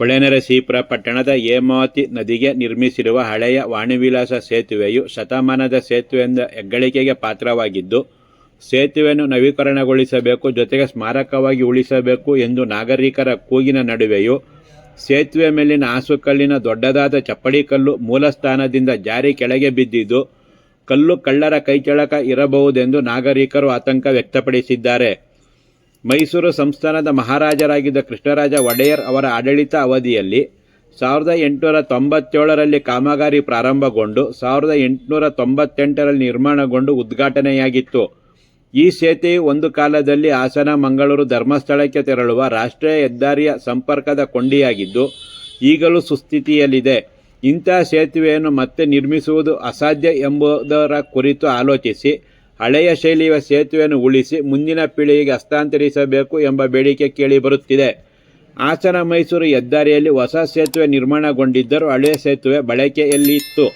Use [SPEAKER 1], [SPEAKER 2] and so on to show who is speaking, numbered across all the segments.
[SPEAKER 1] ಹೊಳೆನರಸೀಪುರ ಪಟ್ಟಣದ ಹೇಮಾವತಿ ನದಿಗೆ ನಿರ್ಮಿಸಿರುವ ಹಳೆಯ ವಾಣಿವಿಲಾಸ ಸೇತುವೆಯು ಶತಮಾನದ ಸೇತುವೆಯಿಂದ ಹೆಗ್ಗಳಿಕೆಗೆ ಪಾತ್ರವಾಗಿದ್ದು, ಸೇತುವೆಯನ್ನು ನವೀಕರಣಗೊಳಿಸಬೇಕು, ಜೊತೆಗೆ ಸ್ಮಾರಕವಾಗಿ ಉಳಿಸಬೇಕು ಎಂದು ನಾಗರಿಕರ ಕೂಗಿನ ನಡುವೆಯೂ, ಸೇತುವೆ ಮೇಲಿನ ಹಾಸುಕಲ್ಲಿನ ದೊಡ್ಡದಾದ ಚಪ್ಪಡಿ ಕಲ್ಲು ಮೂಲಸ್ಥಾನದಿಂದ ಜಾರಿ ಕೆಳಗೆ ಬಿದ್ದಿದ್ದು, ಕಲ್ಲು ಕಳ್ಳರ ಕೈಚಳಕ ಇರಬಹುದೆಂದು ನಾಗರಿಕರು ಆತಂಕ ವ್ಯಕ್ತಪಡಿಸಿದ್ದಾರೆ. ಮೈಸೂರು ಸಂಸ್ಥಾನದ ಮಹಾರಾಜರಾಗಿದ್ದ ಕೃಷ್ಣರಾಜ ಒಡೆಯರ್ ಅವರ ಆಡಳಿತ ಅವಧಿಯಲ್ಲಿ ಸಾವಿರದ ಎಂಟುನೂರ ತೊಂಬತ್ತೇಳರಲ್ಲಿ ಕಾಮಗಾರಿ ಪ್ರಾರಂಭಗೊಂಡು ಸಾವಿರದ ಎಂಟುನೂರ ತೊಂಬತ್ತೆಂಟರಲ್ಲಿ ನಿರ್ಮಾಣಗೊಂಡು ಉದ್ಘಾಟನೆಯಾಗಿತ್ತು. ಈ ಸೇತುವೆಯು ಒಂದು ಕಾಲದಲ್ಲಿ ಹಾಸನ, ಮಂಗಳೂರು ಧರ್ಮಸ್ಥಳಕ್ಕೆ ತೆರಳುವ ರಾಷ್ಟ್ರೀಯ ಹೆದ್ದಾರಿಯ ಸಂಪರ್ಕದ ಕೊಂಡಿಯಾಗಿದ್ದು, ಈಗಲೂ ಸುಸ್ಥಿತಿಯಲ್ಲಿದೆ. ಇಂತಹ ಸೇತುವೆಯನ್ನು ಮತ್ತೆ ನಿರ್ಮಿಸುವುದು ಅಸಾಧ್ಯ ಎಂಬುದರ ಕುರಿತು ಆಲೋಚಿಸಿ ಹಳೆಯ ಶೈಲಿಯ ಸೇತುವೆಯನ್ನು ಉಳಿಸಿ ಮುಂದಿನ ಪೀಳಿಗೆಗೆ ಹಸ್ತಾಂತರಿಸಬೇಕು ಎಂಬ ಬೇಡಿಕೆ ಕೇಳಿಬರುತ್ತಿದೆ ಹಾಸನ ಮೈಸೂರು ಹೆದ್ದಾರಿಯಲ್ಲಿ ಹೊಸ ಸೇತುವೆ ನಿರ್ಮಾಣಗೊಂಡಿದ್ದರೂ ಹಳೆಯ ಸೇತುವೆ ಬಳಕೆಯಲ್ಲಿತ್ತು.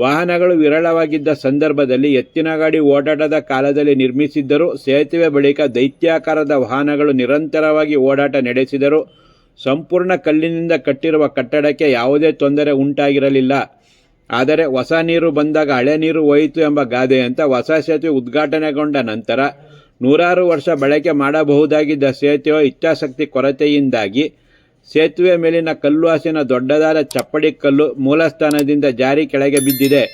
[SPEAKER 1] ವಾಹನಗಳು ವಿರಳವಾಗಿದ್ದ ಸಂದರ್ಭದಲ್ಲಿ ಎತ್ತಿನ ಗಾಡಿ ಓಡಾಟದ ಕಾಲದಲ್ಲಿ ನಿರ್ಮಿಸಿದ್ದರೂ ಸೇತುವೆ ಬಳಿಕ ದೈತ್ಯಾಕಾರದ ವಾಹನಗಳು ನಿರಂತರವಾಗಿ ಓಡಾಟ ನಡೆಸಿದರು ಸಂಪೂರ್ಣ ಕಲ್ಲಿನಿಂದ ಕಟ್ಟಿರುವ ಕಟ್ಟಡಕ್ಕೆ ಯಾವುದೇ ತೊಂದರೆ ಉಂಟಾಗಿರಲಿಲ್ಲ. ಆದರೆ ಹೊಸ ನೀರು ಬಂದಾಗ ಹಳೆ ನೀರು ಹೋಯಿತು ಎಂಬ ಗಾದೆ ಅಂತ ಹೊಸ ಸೇತುವೆ ಉದ್ಘಾಟನೆಗೊಂಡ ನಂತರ ನೂರಾರು ವರ್ಷ ಬಳಕೆ ಮಾಡಬಹುದಾಗಿದ್ದ ಸೇತುವೆ ಇಚ್ಛಾಶಕ್ತಿ ಕೊರತೆಯಿಂದಾಗಿ ಸೇತುವೆ ಮೇಲಿನ ಕಲ್ಲು ಹಾಸಿನ ದೊಡ್ಡದಾದ ಚಪ್ಪಡಿ ಕಲ್ಲು ಮೂಲಸ್ಥಾನದಿಂದ ಜಾರಿ ಕೆಳಗೆ ಬಿದ್ದಿದೆ.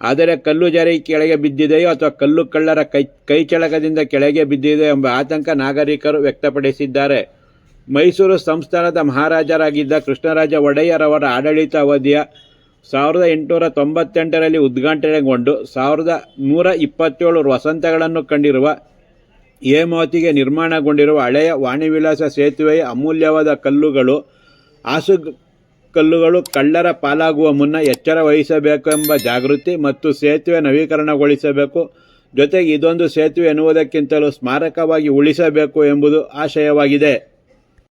[SPEAKER 1] ಆದರೆ ಕಲ್ಲು ಜಾರಿ ಕೆಳಗೆ ಬಿದ್ದಿದೆಯೋ ಅಥವಾ ಕಲ್ಲು ಕಳ್ಳರ ಕೈ ಕೈಚಳಕದಿಂದ ಕೆಳಗೆ ಬಿದ್ದಿದೆಯೋ ಎಂಬ ಆತಂಕ ನಾಗರಿಕರು ವ್ಯಕ್ತಪಡಿಸಿದ್ದಾರೆ. ಮೈಸೂರು ಸಂಸ್ಥಾನದ ಮಹಾರಾಜರಾಗಿದ್ದ ಕೃಷ್ಣರಾಜ ಒಡೆಯರ್ ಅವರ ಆಡಳಿತ ಅವಧಿಯ ಸಾವಿರದ ಎಂಟುನೂರ ತೊಂಬತ್ತೆಂಟರಲ್ಲಿ ಉದ್ಘಾಟನೆಗೊಂಡು ಸಾವಿರದ ನೂರ ಇಪ್ಪತ್ತೇಳು ವಸಂತಗಳನ್ನು ಕಂಡಿರುವ ಹೇಮಾವತಿಗೆ ನಿರ್ಮಾಣಗೊಂಡಿರುವ ಹಳೆಯ ವಾಣಿವಿಲಾಸ ಸೇತುವೆಯ ಅಮೂಲ್ಯವಾದ ಕಲ್ಲುಗಳು ಹಾಸು ಕಲ್ಲುಗಳು ಕಳ್ಳರ ಪಾಲಾಗುವ ಮುನ್ನ ಎಚ್ಚರ ವಹಿಸಬೇಕೆಂಬ ಜಾಗೃತಿ ಮತ್ತು ಸೇತುವೆ ನವೀಕರಣಗೊಳಿಸಬೇಕು. ಜೊತೆಗೆ ಇದೊಂದು ಸೇತುವೆ ಎನ್ನುವುದಕ್ಕಿಂತಲೂ ಸ್ಮಾರಕವಾಗಿ ಉಳಿಸಬೇಕು ಎಂಬುದು ಆಶಯವಾಗಿದೆ.